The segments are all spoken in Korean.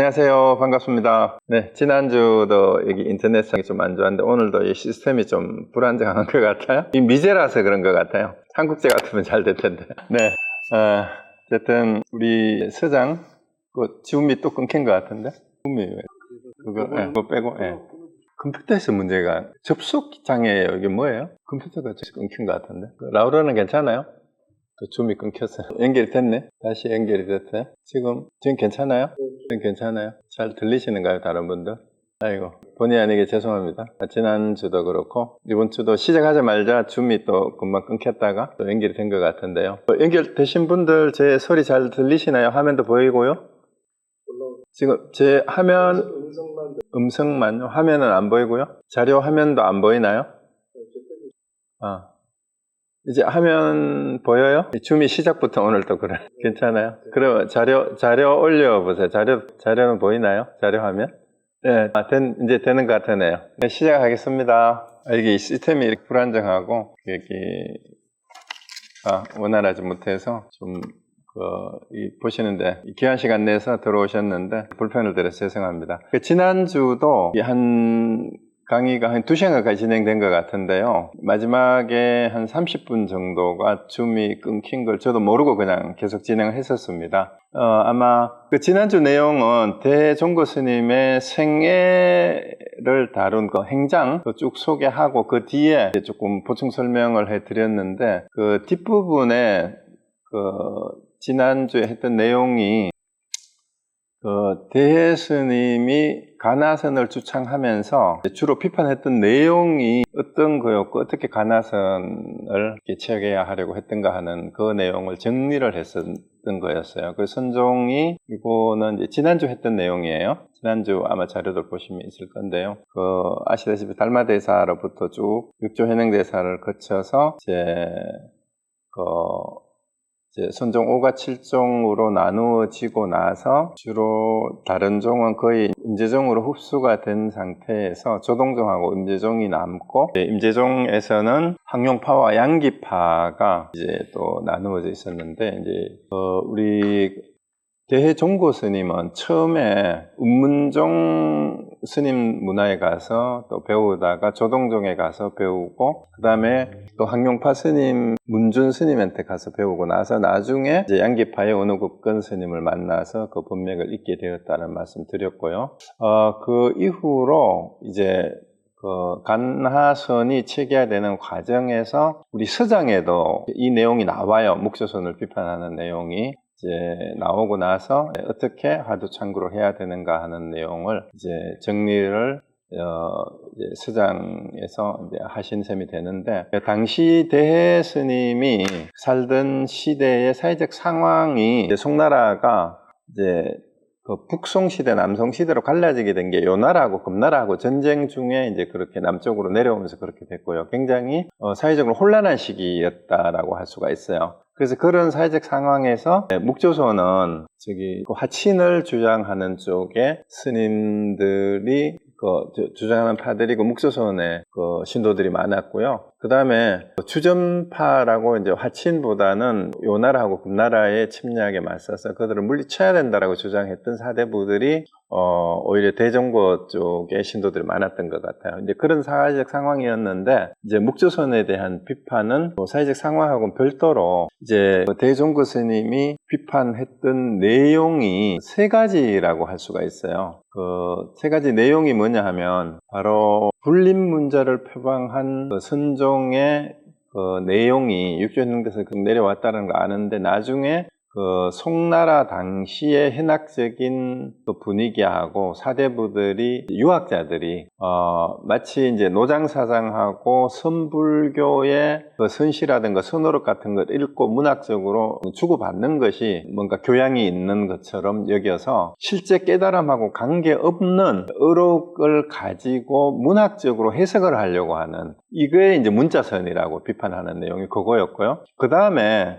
안녕하세요. 반갑습니다. 네, 지난주도 여기 인터넷 상이 좀 안 좋았는데 오늘도 이 시스템이 좀 불안정한 것 같아요. 이 미제라서 그런 것 같아요. 한국제 같으면 잘 될 텐데. 네, 어, 어쨌든 우리 서장 그 지움이 또 끊긴 것 같은데. 지움이 왜? 그거, 예, 그거 빼고, 예. 컴퓨터에서 문제가 접속 장애예요. 이게 뭐예요? 컴퓨터가 끊긴 것 같은데. 그 라우라는 괜찮아요? 또 줌이 끊겼어요. 연결이 됐네. 다시 연결이 됐어요. 지금 지금 괜찮아요? 지금 괜찮아요? 잘 들리시는가요, 다른 분들? 아이고 본의 아니게 죄송합니다. 지난 주도 그렇고 이번 주도 시작하자마자 줌이 또 금방 끊겼다가 또 연결이 된 것 같은데요. 어, 연결되신 분들 제 소리 잘 들리시나요? 화면도 보이고요. 지금 제 화면 음성만 화면은 안 보이고요. 자료 화면도 안 보이나요? 아. 이제 화면 보여요? 줌이 시작부터 오늘 또 그래. 괜찮아요? 그럼 자료, 자료 올려보세요. 자료, 자료는 보이나요? 자료 화면? 네, 아, 된, 이제 되는 것 같으네요. 네, 시작하겠습니다. 아, 이게 시스템이 이렇게 불안정하고, 여기, 아, 원활하지 못해서 좀, 그, 이, 보시는데, 귀한 시간 내서 들어오셨는데, 불편을 드려서 죄송합니다. 그 지난주도 한 강의가 한 2시간 가까이 진행된 것 같은데요. 마지막에 한 30분 정도가 줌이 끊긴 걸 저도 모르고 그냥 계속 진행을 했었습니다. 어, 아마 그 지난주 내용은 대종고 스님의 생애를 다룬 그 행장 쭉 소개하고 그 뒤에 조금 보충 설명을 해 드렸는데 그 뒷부분에 그 지난주에 했던 내용이 그 대해 스님이 가나선을 주창하면서 주로 비판했던 내용이 어떤 거였고 어떻게 가나선을 체계해야 하려고 했던가 하는 그 내용을 정리를 했었던 거였어요. 그 선종이 이거는 지난주 했던 내용이에요. 지난주 아마 자료들 보시면 있을 건데요. 그 아시다시피 달마 대사로부터 쭉 육조 현행 대사를 거쳐서 이제 그 선종 5가 7종으로 나누어지고 나서 주로 다른 종은 거의 임재종으로 흡수가 된 상태에서 조동종하고 임재종이 남고 임재종에서는 항용파와 양기파가 이제 또 나누어져 있었는데 이제 어 우리 대해종고 스님은 처음에 운문종 스님 문화에 가서 또 배우다가 조동종에 가서 배우고 그 다음에 또 항용파 스님 문준 스님한테 가서 배우고 나서 나중에 이제 양기파의 원우국근 스님을 만나서 그 법맥을 읽게 되었다는 말씀 드렸고요. 어, 그 이후로 이제 그 간하선이 체계화되는 과정에서 우리 서장에도 이 내용이 나와요. 묵조선을 비판하는 내용이 이제 나오고 나서 어떻게 화두 창구를 해야 되는가 하는 내용을 이제 정리를 어, 이제 서장에서 이제 하신 셈이 되는데 당시 대해 스님이 살던 시대의 사회적 상황이 이제 송나라가 이제 그 북송 시대, 남송 시대로 갈라지게 된 게 요나라하고 금나라하고 전쟁 중에 이제 그렇게 남쪽으로 내려오면서 그렇게 됐고요. 굉장히 어, 사회적으로 혼란한 시기였다라고 할 수가 있어요. 그래서 그런 사회적 상황에서 묵조선은 저기 그 화친을 주장하는 쪽에 스님들이 그 주장하는 파들이 그 묵조선에 그 신도들이 많았고요. 그 다음에 주전파라고 이제 화친보다는 요나라하고 금나라의 침략에 맞서서 그들을 물리쳐야 된다라고 주장했던 사대부들이 어, 오히려 대정고 쪽에 신도들이 많았던 것 같아요. 이제 그런 사회적 상황이었는데, 이제 묵조선에 대한 비판은 뭐 사회적 상황하고는 별도로 이제 대종고 스님이 비판했던 내용이 세 가지라고 할 수가 있어요. 그 세 가지 내용이 뭐냐 하면 바로 분립 문제를 표방한 그 선 종의 그 내용이 육조현능에서 내려왔다는 거 아는데 나중에 그 송나라 당시의 현학적인 그 분위기하고 사대부들이 유학자들이 어 마치 이제 노장사상하고 선불교의 그 선시라든가 선호록 같은 걸 읽고 문학적으로 주고받는 것이 뭔가 교양이 있는 것처럼 여겨서 실제 깨달음하고 관계없는 의록을 가지고 문학적으로 해석을 하려고 하는 이거에 이제 문자선이라고 비판하는 내용이 그거였고요. 그 다음에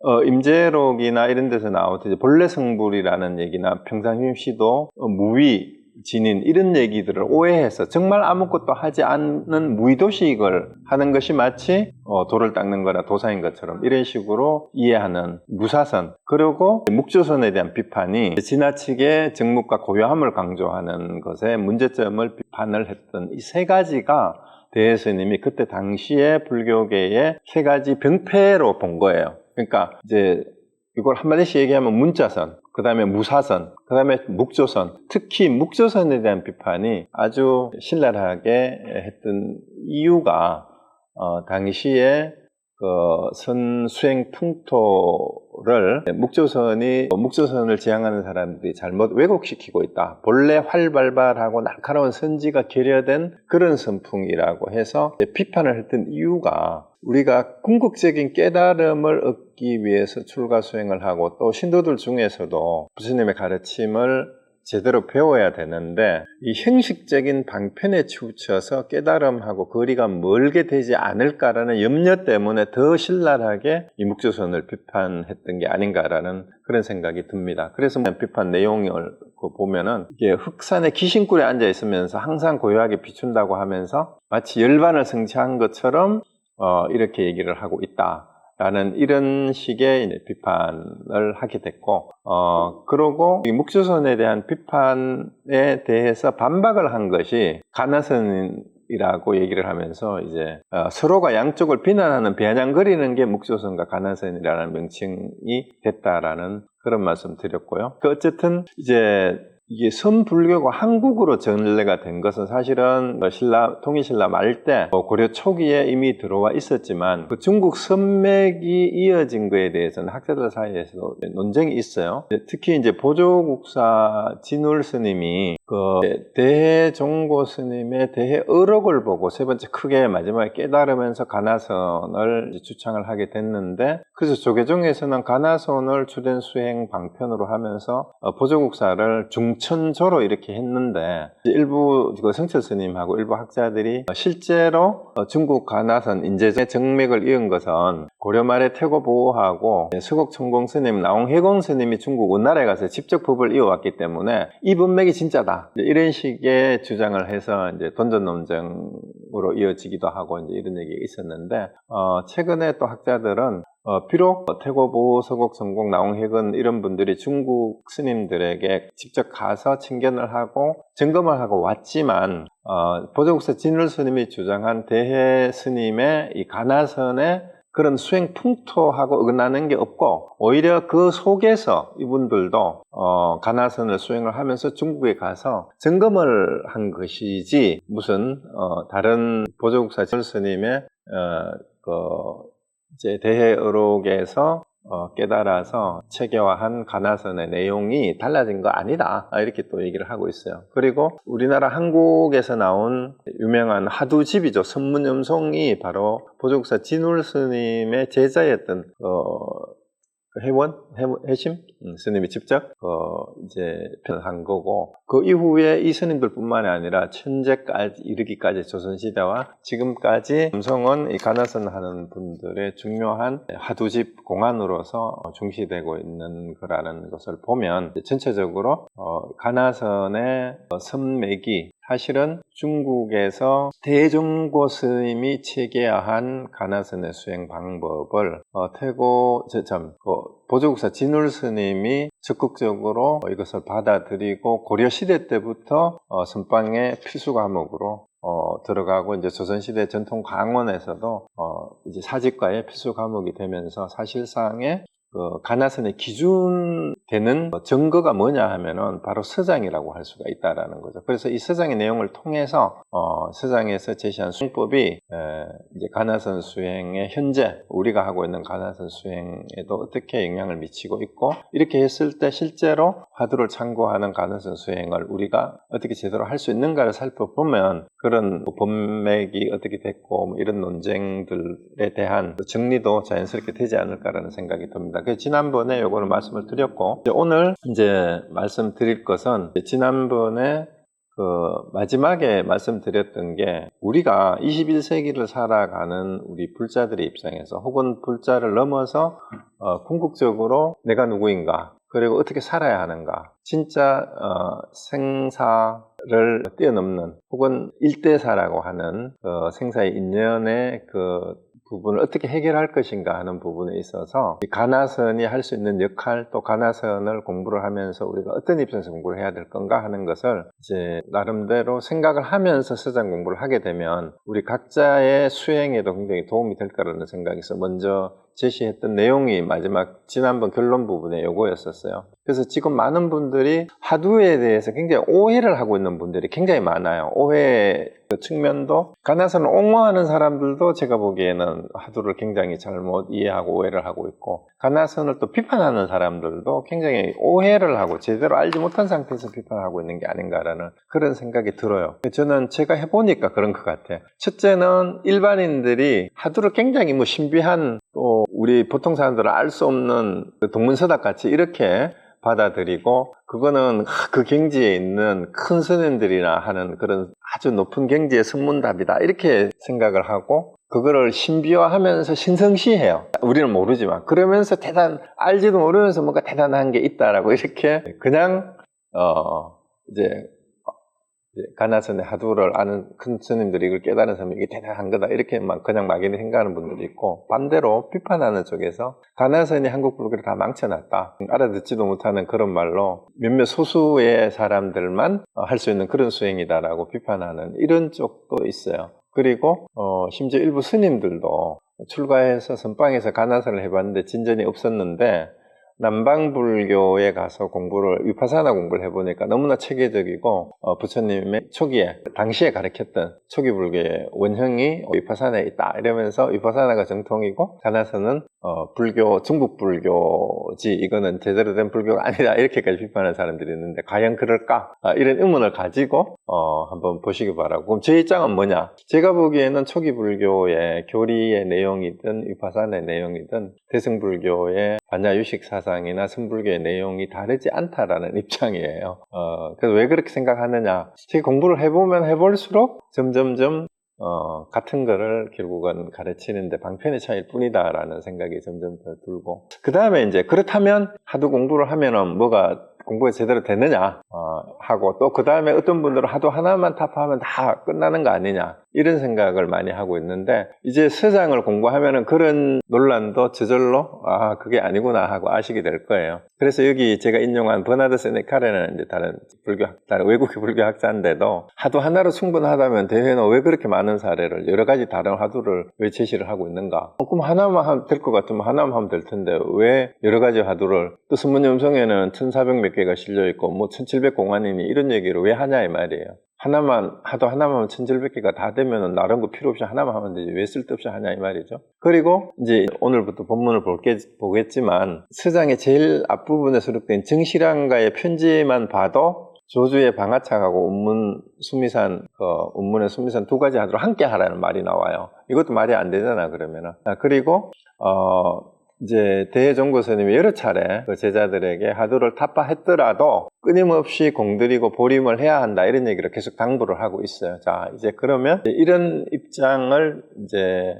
어, 임재록이나 이런 데서 나오듯이 본래 성불이라는 얘기나 평상심 시도 어, 무위, 지닌 이런 얘기들을 오해해서 정말 아무것도 하지 않는 무의도식을 하는 것이 마치 어, 돌을 닦는 거나 도사인 것처럼 이런 식으로 이해하는 무사선 그리고 묵조선에 대한 비판이 지나치게 정묵과 고요함을 강조하는 것에 문제점을 비판을 했던 이 세 가지가 대스님이 그때 당시에 불교계의 세 가지 병폐로 본 거예요. 그러니까 이제 이걸 한마디씩 얘기하면 문자선, 그 다음에 무사선, 그 다음에 묵조선. 특히 묵조선에 대한 비판이 아주 신랄하게 했던 이유가 어, 당시에 그 선 수행 풍토를 묵조선이 묵조선을 지향하는 사람들이 잘못 왜곡시키고 있다. 본래 활발발하고 날카로운 선지가 결여된 그런 선풍이라고 해서 비판을 했던 이유가 우리가 궁극적인 깨달음을 얻기 위해서 출가 수행을 하고 또 신도들 중에서도 부처님의 가르침을 제대로 배워야 되는데 이 형식적인 방편에 치우쳐서 깨달음하고 거리가 멀게 되지 않을까라는 염려 때문에 더 신랄하게 이 묵조선을 비판했던 게 아닌가라는 그런 생각이 듭니다. 그래서 비판 내용을 그 보면은 이게 흑산의 기신굴에 앉아 있으면서 항상 고요하게 비춘다고 하면서 마치 열반을 성취한 것처럼 어, 이렇게 얘기를 하고 있다. 라는 이런 식의 비판을 하게 됐고, 어, 그러고 이 묵조선에 대한 비판에 대해서 반박을 한 것이 가나선 이라고 얘기를 하면서 이제 어, 서로가 양쪽을 비난하는 비아냥거리는 게 묵조선과 가나선이라는 명칭이 됐다라는 그런 말씀 드렸고요. 그 어쨌든 이제 이게 선불교가 한국으로 전래가 된 것은 사실은 뭐 신라 통일신라 말 때 고려 초기에 이미 들어와 있었지만 그 중국 선맥이 이어진 것에 대해서는 학자들 사이에서도 논쟁이 있어요. 특히 이제 보조국사 진울 스님이 그 대종고 스님의 대해 의록을 보고 세 번째 크게 마지막에 깨달으면서 가나선을 주창을 하게 됐는데 그래서 조계종에서는 가나선을 주된 수행 방편으로 하면서 어, 보조국사를 중 천조로 이렇게 했는데 일부 그 성철 스님하고 일부 학자들이 실제로 어, 중국 가나선 인제의 정맥을 이은 것은 고려 말에 태고 보호하고 서곡 천공 스님, 나홍 해공 스님이 중국 원나라에 가서 직접 법을 이어왔기 때문에 이 법맥이 진짜다. 이런 식의 주장을 해서 이제 돈전 논쟁으로 이어지기도 하고 이제 이런 얘기가 있었는데 어, 최근에 또 학자들은 어, 비록 태고보, 서곡, 성공, 나홍해근 이런 분들이 중국 스님들에게 직접 가서 친견을 하고 점검을 하고 왔지만 어, 보조국사 진울 스님이 주장한 대해 스님의 이 가나선의 그런 수행 풍토하고 어긋나는 게 없고 오히려 그 속에서 이분들도 어, 가나선을 수행을 하면서 중국에 가서 점검을 한 것이지 무슨 어, 다른 보조국사 진 스님의 어, 그 이제 대해의록에서 어, 깨달아서 체계화한 가나선의 내용이 달라진 거 아니다. 아, 이렇게 또 얘기를 하고 있어요. 그리고 우리나라 한국에서 나온 유명한 하두집이죠. 선문염송이 바로 보족사 진울 스님의 제자였던 어, 그 해원, 해, 심? 음, 스님이 직접 어, 이제 편한 거고 그 이후에 이 스님들뿐만이 아니라 천재까지 이르기까지 조선 시대와 지금까지 음성은 이 가나선 하는 분들의 중요한 하두집 공안으로서 중시되고 있는 거라는 것을 보면 전체적으로 어, 가나선의 선맥이 사실은 중국에서 대종고 스님이 체계화한 가나선의 수행 방법을 어, 태고 저참 그 보조국사 진울 스님이 적극적으로 이것을 받아들이고 고려 시대 때부터 어, 선방의 필수 과목으로 어, 들어가고 이제 조선시대 전통 강원에서도 어, 이제 사직과의 필수 과목이 되면서 사실상의 그 가나선의 기준 되는 증거가 뭐냐 하면은 바로 서장이라고 할 수가 있다라는 거죠. 그래서 이 서장의 내용을 통해서 어, 서장에서 제시한 수행법이 에, 이제 가나선 수행의 현재 우리가 하고 있는 가나선 수행에도 어떻게 영향을 미치고 있고 이렇게 했을 때 실제로 화두를 참고하는 가나선 수행을 우리가 어떻게 제대로 할 수 있는가를 살펴보면 그런 법맥이 어떻게 됐고 뭐 이런 논쟁들에 대한 정리도 자연스럽게 되지 않을까라는 생각이 듭니다. 그 지난번에 요거는 말씀을 드렸고 오늘 이제 말씀드릴 것은 지난번에 그 마지막에 말씀드렸던 게 우리가 21세기를 살아가는 우리 불자들의 입장에서 혹은 불자를 넘어서 어, 궁극적으로 내가 누구인가 그리고 어떻게 살아야 하는가. 진짜 어, 생사를 뛰어넘는 혹은 일대사라고 하는 어, 생사의 인연의 그 부분을 어떻게 해결할 것인가 하는 부분에 있어서 이 가나선이 할 수 있는 역할 또 가나선을 공부를 하면서 우리가 어떤 입장에서 공부를 해야 될 건가 하는 것을 이제 나름대로 생각을 하면서 서장 공부를 하게 되면 우리 각자의 수행에도 굉장히 도움이 될 거라는 있어 먼저 제시했던 내용이 마지막 지난번 결론 부분에 요거였었어요. 그래서 지금 많은 분들이 하두에 대해서 굉장히 오해를 하고 있는 분들이 굉장히 많아요. 오해 그 측면도 가나선을 옹호하는 사람들도 제가 보기에는 하두를 굉장히 잘못 이해하고 오해를 하고 있고 가나선을 또 비판하는 사람들도 굉장히 오해를 하고 제대로 알지 못한 상태에서 비판하고 있는 게 아닌가라는 그런 생각이 들어요. 저는 제가 해보니까 그런 것 같아요. 첫째는 일반인들이 하두를 굉장히 뭐 신비한 또 우리 보통 사람들은 알 수 없는 그 동문서답 같이 이렇게 받아들이고 그거는 그 경지에 있는 큰 선생들이나 하는 그런 아주 높은 경지의 선문답이다 이렇게 생각을 하고 그거를 신비화하면서 신성시해요. 우리는 모르지만 그러면서 대단 알지도 모르면서 뭔가 대단한 게 있다라고 이렇게 그냥 어 이제 가나선의 하두를 아는 큰 스님들이 이걸 깨달은 사람이 이게 대단한 거다. 이렇게만 그냥 막연히 생각하는 분들이 있고 반대로 비판하는 쪽에서 가나선이 한국 불교를 다 망쳐놨다. 알아듣지도 못하는 그런 말로 몇몇 소수의 사람들만 할 수 있는 그런 수행이다라고 비판하는 이런 쪽도 있어요. 그리고 어, 심지어 일부 스님들도 출가해서 선방에서 가나선을 해봤는데 진전이 없었는데 남방불교에 가서 공부를 위파사나 공부를 해보니까 너무나 체계적이고 어, 부처님의 초기에 당시에 가르쳤던 초기 불교의 원형이 위파사나에 있다 이러면서 위파사나가 정통이고 가나서는 어, 불교 중국 불교지 이거는 제대로 된 불교가 아니다 이렇게까지 비판하는 사람들이 있는데 과연 그럴까 아, 이런 의문을 가지고 어, 한번 보시기 바라고 그럼 제 입장은 뭐냐 제가 보기에는 초기 불교의 교리의 내용이든 위파사나의 내용이든 대승불교의 반야유식 사상이나 선불교의 내용이 다르지 않다라는 입장이에요. 어, 그래서 왜 그렇게 생각하느냐? 제가 공부를 해보면 해볼수록 점점점 어, 같은 거를 결국은 가르치는데 방편의 차이일 뿐이다라는 생각이 점점 더 들고. 그 다음에 이제 그렇다면 하도 공부를 하면은 뭐가 공부가 제대로 됐느냐 어, 하고 또 그 다음에 어떤 분들은 하도 하나만 타파하면 다 끝나는 거 아니냐 이런 생각을 많이 하고 있는데 이제 서장을 공부하면은 그런 논란도 저절로 아 그게 아니구나 하고 아시게 될 거예요. 그래서 여기 제가 인용한 버나드 세네카레는 이제 다른 불교학 다른 외국의 불교 학자인데도 하도 하나로 충분하다면 대회는 왜 그렇게 많은 사례를 여러 가지 다른 화두를 왜 제시를 하고 있는가? 어, 그럼 하나만 될 것 같으면 하나만 하면 될 텐데 왜 여러 가지 화두를 또 선문염성에는 1,400 몇 개가 실려 있고 뭐 1,700 공안이니 이런 얘기를 왜 하냐 이 말이에요. 하나만 하도 하나만 1,700개가 다 되면은 다른 거 필요 없이 하나만 하면 되지 왜 쓸데없이 하냐 이 말이죠. 그리고 이제 오늘부터 본문을 볼게, 보겠지만 서장의 제일 앞부분에 수록된 정실한가의 편지만 봐도 조주의 방아착하고 운문 수미산 그 운문의 수미산 두 가지 하도록 함께 하라는 말이 나와요. 이것도 말이 안 되잖아 그러면은. 아, 그리고 어 이제 대종고 스님이 여러 차례 그 제자들에게 하두를 타파했더라도 끊임없이 공들이고 보림을 해야 한다 이런 얘기를 계속 당부를 하고 있어요. 자 이제 그러면 이런 입장을 이제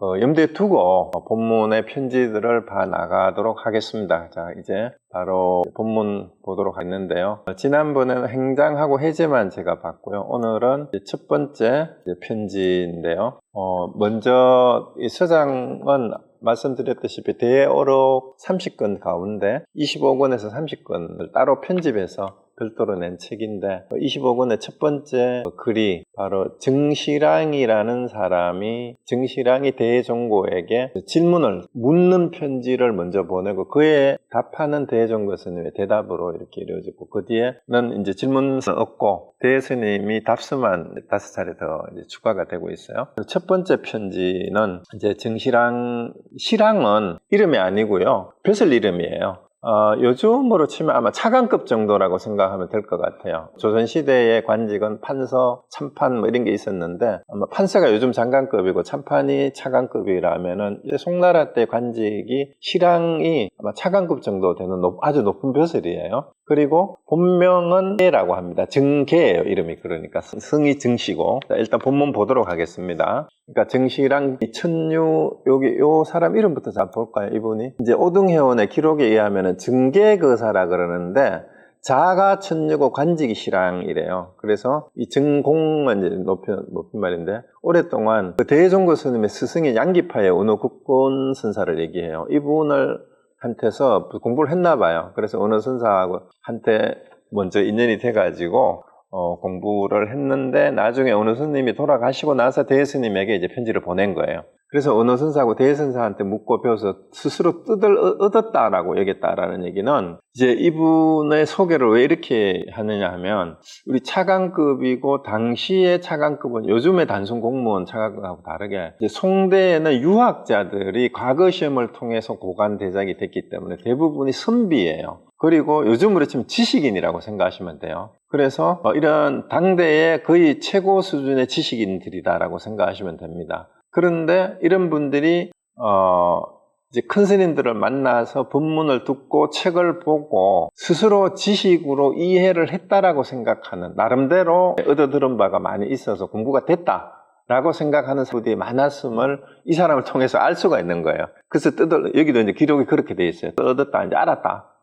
어, 염두에 두고 본문의 편지들을 봐 나가도록 하겠습니다. 자 이제 바로 본문 보도록 하겠는데요. 어, 지난번에는 행장하고 해제만 제가 봤고요. 오늘은 첫 번째 편지인데요. 어, 먼저 이 서장은 말씀드렸다시피 대어록 30권 가운데 25권에서 30권을 따로 편집해서 별도로 낸 책인데 25권의 첫 번째 글이 바로 정시랑이라는 사람이 정시랑이 대종고에게 질문을 묻는 편지를 먼저 보내고 그에 답하는 대종고 스님의 대답으로 이렇게 이루어졌고 그 뒤에는 이제 질문은 없고 대스님이 답수만 다섯 차례 더 추가가 되고 있어요. 첫 번째 편지는 이제 정시랑 시랑은 이름이 아니고요. 벼슬 이름이에요. 어, 요즘으로 치면 아마 차관급 정도라고 생각하면 될 것 같아요. 조선시대의 관직은 판서, 참판 뭐 이런 게 있었는데 아마 판서가 요즘 장관급이고 참판이 차관급이라면은 송나라 때 관직이 실랑이 아마 차관급 정도 되는 높- 아주 높은 벼슬이에요. 그리고 본명은 개라고 합니다. 증개예요, 이름이 그러니까 승이 증시고 자, 일단 본문 보도록 하겠습니다. 그러니까 증시랑 이 천유 여기 요 사람 이름부터 잘 볼까요, 이분이 이제 오등회원의 기록에 의하면 은 증개거사라 그러는데 자가 천유고 관직이 시랑이래요. 그래서 이 증공은 이제 높인, 말인데 오랫동안 그 대종고 스님의 스승인 양기파의 은호국본 선사를 얘기해요. 이분을 한테서 공부를 했나 봐요. 그래서 어느 선사하고 한테 먼저 인연이 돼가지고 어, 공부를 했는데 나중에 어느 스님이 돌아가시고 나서 대스님에게 이제 편지를 보낸 거예요. 그래서 어느 선사하고 대선사한테 묻고 배워서 스스로 얻- 얻었다라고 얘기했다라는 얘기는 이제 이분의 소개를 왜 이렇게 하느냐 하면 우리 차관급이고 당시의 차관급은 요즘의 단순 공무원 차관급하고 다르게 이제 송대에는 유학자들이 과거 시험을 통해서 고관 대작이 됐기 때문에 대부분이 선비예요. 그리고 요즘으로 치면 지식인이라고 생각하시면 돼요. 그래서 어, 이런 당대의 거의 최고 수준의 지식인들이다라고 생각하시면 됩니다. 그런데 이런 분들이 어, 이제 큰 스님들을 만나서 본문을 듣고 책을 보고 스스로 지식으로 이해를 했다라고 생각하는 나름대로 얻어들은 바가 많이 있어서 공부가 됐다 라고 생각하는 사람들이 많았음을 이 사람을 통해서 알 수가 있는 거예요. 그래서 뜯어 여기도 이제 기록이 그렇게 돼 있어요. 얻었다 이제 알았다.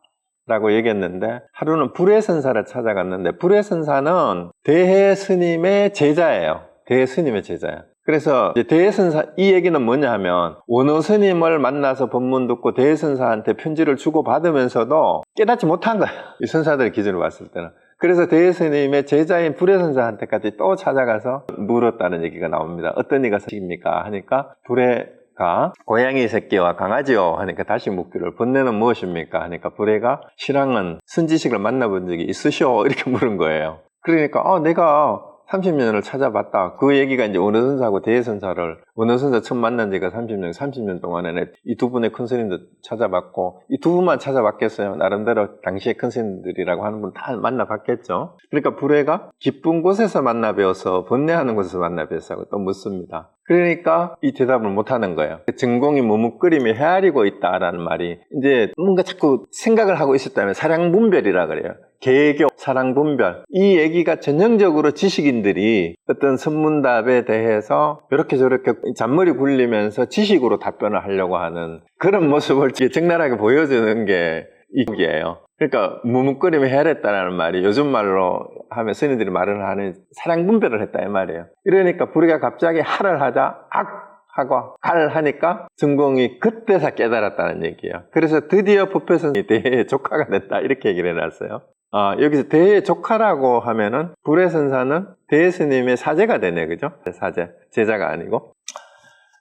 라고 얘기했는데 하루는 불의 선사를 찾아갔는데 불의 선사는 대해 스님의 제자예요. 대해 스님의 제자예요. 그래서 이제 대해 선사 이 얘기는 뭐냐 하면 원어 스님을 만나서 법문 듣고 대해 선사한테 편지를 주고 받으면서도 깨닫지 못한 거예요. 이 선사들 기준으로 봤을 때는. 그래서 대해 스님의 제자인 불의 선사한테까지 또 찾아가서 물었다는 얘기가 나옵니다. 어떤 이가 사십니까? 하니까 불의 가 고양이 새끼와 강아지요 하니까 다시 묻기를 번뇌는 무엇입니까? 하니까 불의가 신앙은 선지식을 만나본 적이 있으시오 이렇게 물은 거예요. 그러니까 어, 내가 30년을 찾아봤다. 그 얘기가 이제 원어선사하고 대선사를 원어선사 처음 만난 지가 30년, 30년 동안에 이 두 분의 큰 스님도 찾아봤고 이 두 분만 찾아봤겠어요. 나름대로 당시의 큰 스님들이라고 하는 분 다 만나봤겠죠. 그러니까 불회가 기쁜 곳에서 만나 배워서 번뇌하는 곳에서 만나 배웠다고 또 묻습니다. 그러니까 이 대답을 못 하는 거예요. 증공이 머뭇거림이 헤아리고 있다라는 말이 이제 뭔가 자꾸 생각을 하고 있었다면 사량 분별이라 그래요. 개교, 사랑 분별. 이 얘기가 전형적으로 지식인들이 어떤 선문답에 대해서 이렇게 저렇게 잔머리 굴리면서 지식으로 답변을 하려고 하는 그런 모습을 적나라하게 보여주는 게 이기예요. 그러니까 무뭇거림이 헤아렸다는 말이 요즘 말로 하면 스님들이 말을 하는 사랑 분별을 했다 이 말이에요. 이러니까 불이가 갑자기 할을 하자 악 하고 갈 하니까 증공이 그때서 깨달았다는 얘기예요. 그래서 드디어 부패선이 대의 조카가 됐다 이렇게 얘기를 해놨어요. 아, 여기서 대의 조카라고 하면은 불의 선사는 대의 스님의 사제가 되네, 그죠? 사제, 제자가 아니고.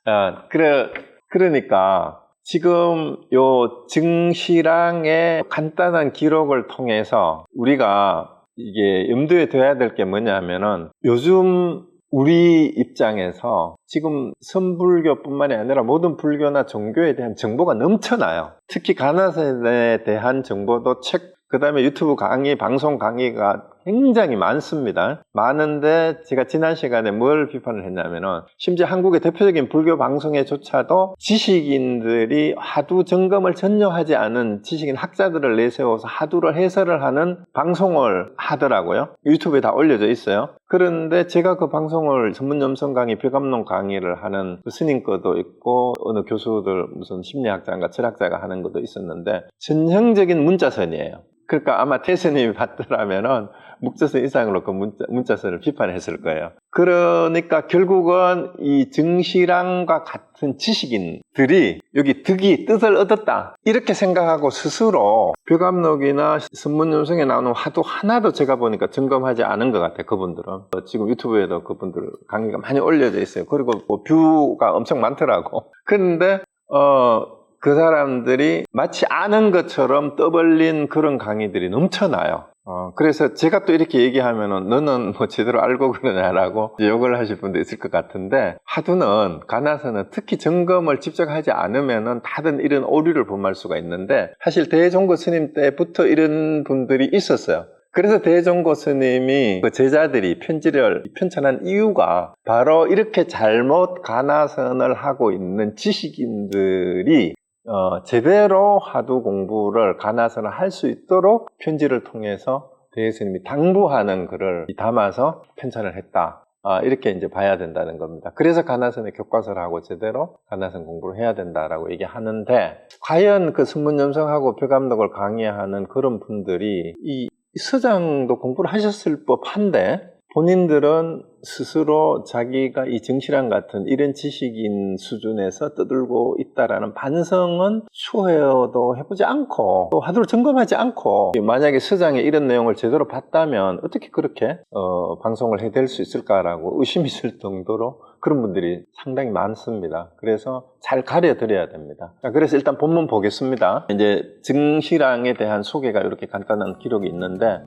아, 그래, 그러니까 지금 요 증시랑의 간단한 기록을 통해서 우리가 이게 염두에 둬야 될 게 뭐냐면은 요즘 우리 입장에서 지금 선불교뿐만이 아니라 모든 불교나 종교에 대한 정보가 넘쳐나요. 특히 가나선에 대한 정보도 책, 그 다음에 유튜브 강의, 방송 강의가 굉장히 많습니다. 많은데 제가 지난 시간에 뭘 비판을 했냐면은 심지어 한국의 대표적인 불교 방송에조차도 지식인들이 하두 점검을 전혀 하지 않은 지식인 학자들을 내세워서 하두를 해설을 하는 방송을 하더라고요. 유튜브에 다 올려져 있어요. 그런데 제가 그 방송을 전문 염성 강의, 벽암론 강의를 하는 그 스님 거도 있고 어느 교수들 무슨 심리학자인가 철학자가 하는 것도 있었는데 전형적인 문자선이에요. 그러니까 아마 태스님이 봤더라면은 묵자선 이상으로 그 문자, 문자선을 비판했을 거예요. 그러니까 결국은 이 증시랑과 같은 지식인들이 여기 득이 뜻을 얻었다. 이렇게 생각하고 스스로 벽암록이나 선문연성에 나오는 화두 하나도 제가 보니까 점검하지 않은 것 같아요. 그분들은. 지금 유튜브에도 그분들 강의가 많이 올려져 있어요. 그리고 뭐 뷰가 엄청 많더라고. 그런데, 어, 그 사람들이 마치 아는 것처럼 떠벌린 그런 강의들이 넘쳐나요. 어, 그래서 제가 또 이렇게 얘기하면은 너는 뭐 제대로 알고 그러냐라고 욕을 하실 분도 있을 것 같은데 하두는 가나서는 특히 점검을 직접 하지 않으면은 다른 이런 오류를 범할 수가 있는데 사실 대종고 스님 때부터 이런 분들이 있었어요. 그래서 대종고 스님이 그 제자들이 편지를 편찬한 이유가 바로 이렇게 잘못 가나선을 하고 있는 지식인들이 어, 제대로 화두 공부를 가나서는 할 수 있도록 편지를 통해서 대예스님이 당부하는 글을 담아서 편찬을 했다. 아, 이렇게 이제 봐야 된다는 겁니다. 그래서 가나선의 교과서를 하고 제대로 가나선 공부를 해야 된다라고 얘기하는데, 과연 그 순문염성하고 표감독을 강의하는 그런 분들이 이 서장도 공부를 하셨을 법한데, 본인들은 스스로 자기가 이 정실한 같은 이런 지식인 수준에서 떠들고 있다라는 반성은 추해도 해보지 않고 또 하도록 점검하지 않고 만약에 서장에 이런 내용을 제대로 봤다면 어떻게 그렇게 어, 방송을 해댈 수 있을까라고 의심이 있을 정도로 그런 분들이 상당히 많습니다. 그래서 잘 가려드려야 됩니다. 자, 그래서 일단 본문 보겠습니다. 이제 정실랑에 대한 소개가 이렇게 간단한 기록이 있는데